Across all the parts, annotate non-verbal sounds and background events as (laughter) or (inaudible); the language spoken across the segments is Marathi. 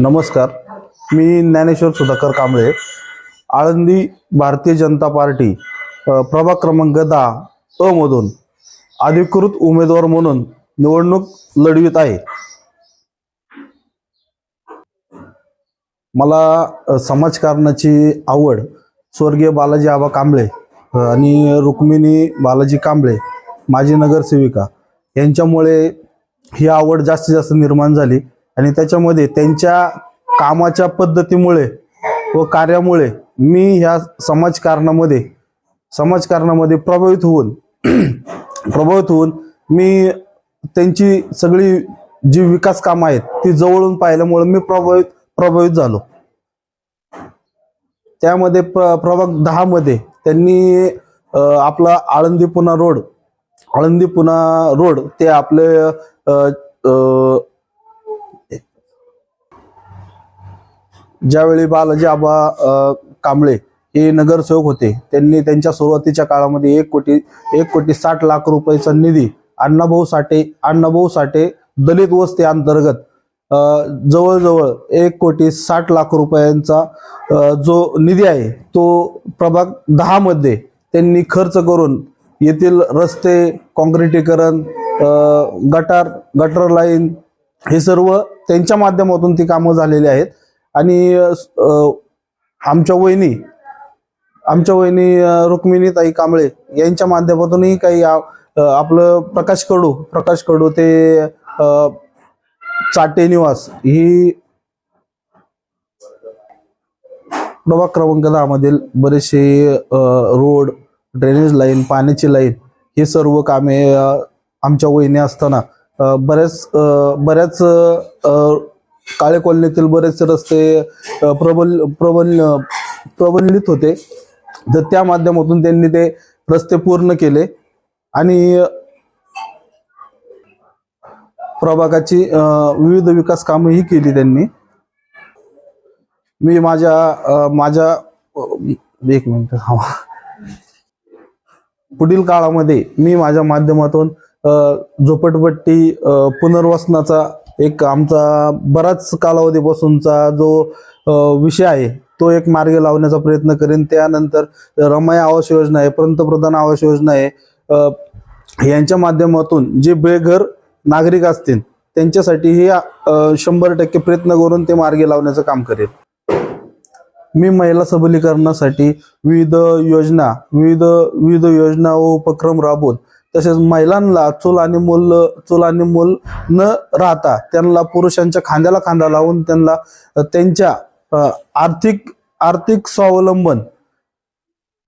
नमस्कार. मी ज्ञानेश्वर सुधाकर कांबळे. आळंदी भारतीय जनता पार्टी प्रभाग क्रमांक दहा अ मधून अधिकृत उमेदवार म्हणून निवडणूक लढवित आहे. मला समाजकारणाची आवड स्वर्गीय बालाजी आबा कांबळे आणि रुक्मिणी बालाजी कांबळे माजी नगरसेविका यांच्यामुळे ही आवड जास्तीत जास्त निर्माण झाली. आणि त्याच्यामध्ये त्यांच्या कामाच्या पद्धतीमुळे व कार्यामुळे मी ह्या समाजकारणामध्ये समाजकारणामध्ये प्रभावित होऊन (clears throat) प्रभावित होऊन मी त्यांची सगळी जी विकास कामं आहेत ती जवळून पाहिल्यामुळे मी प्रभावित प्रभावित झालो. त्यामध्ये प्र प्रभाग दहा मध्ये त्यांनी आपला आळंदी पुना रोड आळंदी पुना रोड ते आपले अ, अ, ज्यावेळी बालाजी आबा कांबळे हे नगरसेवक होते त्यांनी त्यांच्या सुरुवातीच्या काळामध्ये एक कोटी एक कोटी साठ लाख रुपयाचा निधी अण्णाभाऊ साठे अण्णाभाऊ साठे दलित वस्ती अंतर्गत जवळजवळ एक कोटी साठ लाख रुपयांचा जो निधी आहे तो प्रभाग दहा मध्ये त्यांनी खर्च करून येथील रस्ते काँक्रिटीकरण गटार गटर लाईन हे सर्व त्यांच्या माध्यमातून ती कामं झालेली आहेत. आणि आमच्या वहिनी आमच्या वहिनी रुक्मिणी रुक्मिणीताई कांबळे यांच्या माध्यमातूनही काही आपलं प्रकाश कडू प्रकाश कडू ते चाटे निवास ही प्रभाग क्रमांक दहा मधील बरेचसे रोड ड्रेनेज लाईन पाण्याची लाईन हे सर्व कामे आमच्या वहिनी असताना बऱ्याच बऱ्याच काळे कॉलनीतील बरेचसे रस्ते प्रबल प्रबल प्रबलित होते. तर त्या माध्यमातून त्यांनी ते रस्ते पूर्ण केले. आणि प्रभागाची विविध विकास कामंही केली त्यांनी. मी माझ्या माझ्या एक मिनिट पुढील काळामध्ये मी माझ्या माध्यमातून झोपटपट्टी पुनर्वसनाचा एक आमचा बराच कालावधीपासूनचा जो विषय आहे तो एक मार्ग लावण्याचा प्रयत्न करेन. त्यानंतर रमाई आवास योजना आहे पंतप्रधान आवास योजना आहे. यांच्या माध्यमातून जे बेघर नागरिक असतील त्यांच्यासाठी हे शंभर टक्के प्रयत्न करून ते मार्गी लावण्याचं काम करेल. मी महिला सबलीकरणासाठी विविध योजना विविध विविध योजना व उपक्रम राबवून तसेच महिलांना चूल आणि मूल चूल आणि मूल न राहता त्यांना पुरुषांच्या खांद्याला खांदा लावून त्यांना त्यांच्या आर्थिक आर्थिक स्वावलंबन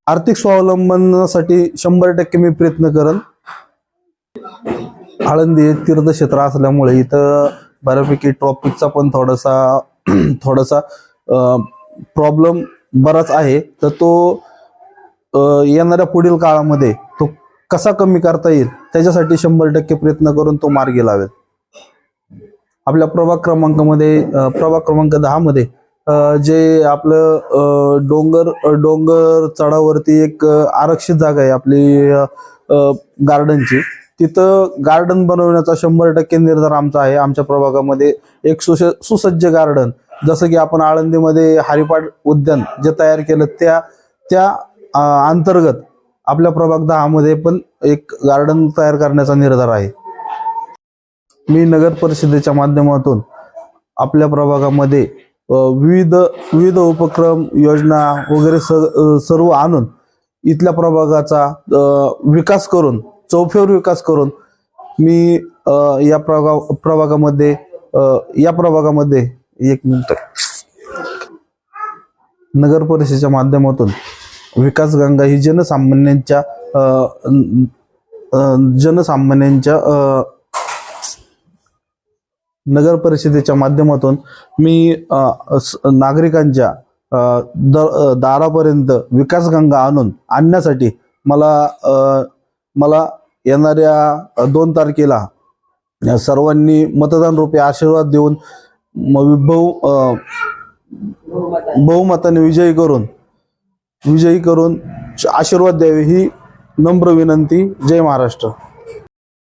आर्थिक स्वावलंबनासाठी शंभर टक्के मी प्रयत्न करन. आळंदी हे तीर्थक्षेत्र असल्यामुळे इथं बऱ्यापैकी ट्रॉफिकचा पण थोडासा थोडासा प्रॉब्लेम बराच आहे. तर तो येणाऱ्या पुढील काळामध्ये तो कसा कमी करता येईल त्याच्यासाठी शंभर टक्के प्रयत्न करून तो मार्गी लावेल. आपल्या प्रभाग क्रमांकामध्ये प्रभाग क्रमांक दहा मध्ये जे आपलं डोंगर डोंगर चढावरती एक आरक्षित जागा आहे आपली गार्डनची. तिथं गार्डन बनवण्याचा शंभर टक्के निर्धार आमचा आहे. आमच्या प्रभागामध्ये एक सुश सुसज्ज गार्डन जसं की आपण आळंदीमध्ये हरिपाठ उद्यान जे तयार केलं त्या त्या अंतर्गत आपल्या प्रभाग दहामध्ये पण एक गार्डन तयार करण्याचा निर्धार आहे. मी नगर परिषदेच्या माध्यमातून आपल्या प्रभागामध्ये विविध विविध उपक्रम योजना वगैरे स सर्व आणून इथल्या प्रभागाचा विकास करून चौफेर विकास करून मी या प्रभाग प्रभागामध्ये या प्रभागामध्ये एक मिनिट. नगर परिषदेच्या माध्यमातून विकास गंगा ही जनसामान्यांच्या जनसामान्यांच्या नगर परिषदेच्या माध्यमातून मी स- नागरिकांच्या दारापर्यंत विकास गंगा आणून आणण्यासाठी मला मला येणाऱ्या दोन तारखेला सर्वांनी मतदान रूपे आशीर्वाद देऊन म- विभव बहुमताने विजयी करून विजयी करून आशीर्वाद द्यावे ही नम्र विनंती. जय महाराष्ट्र.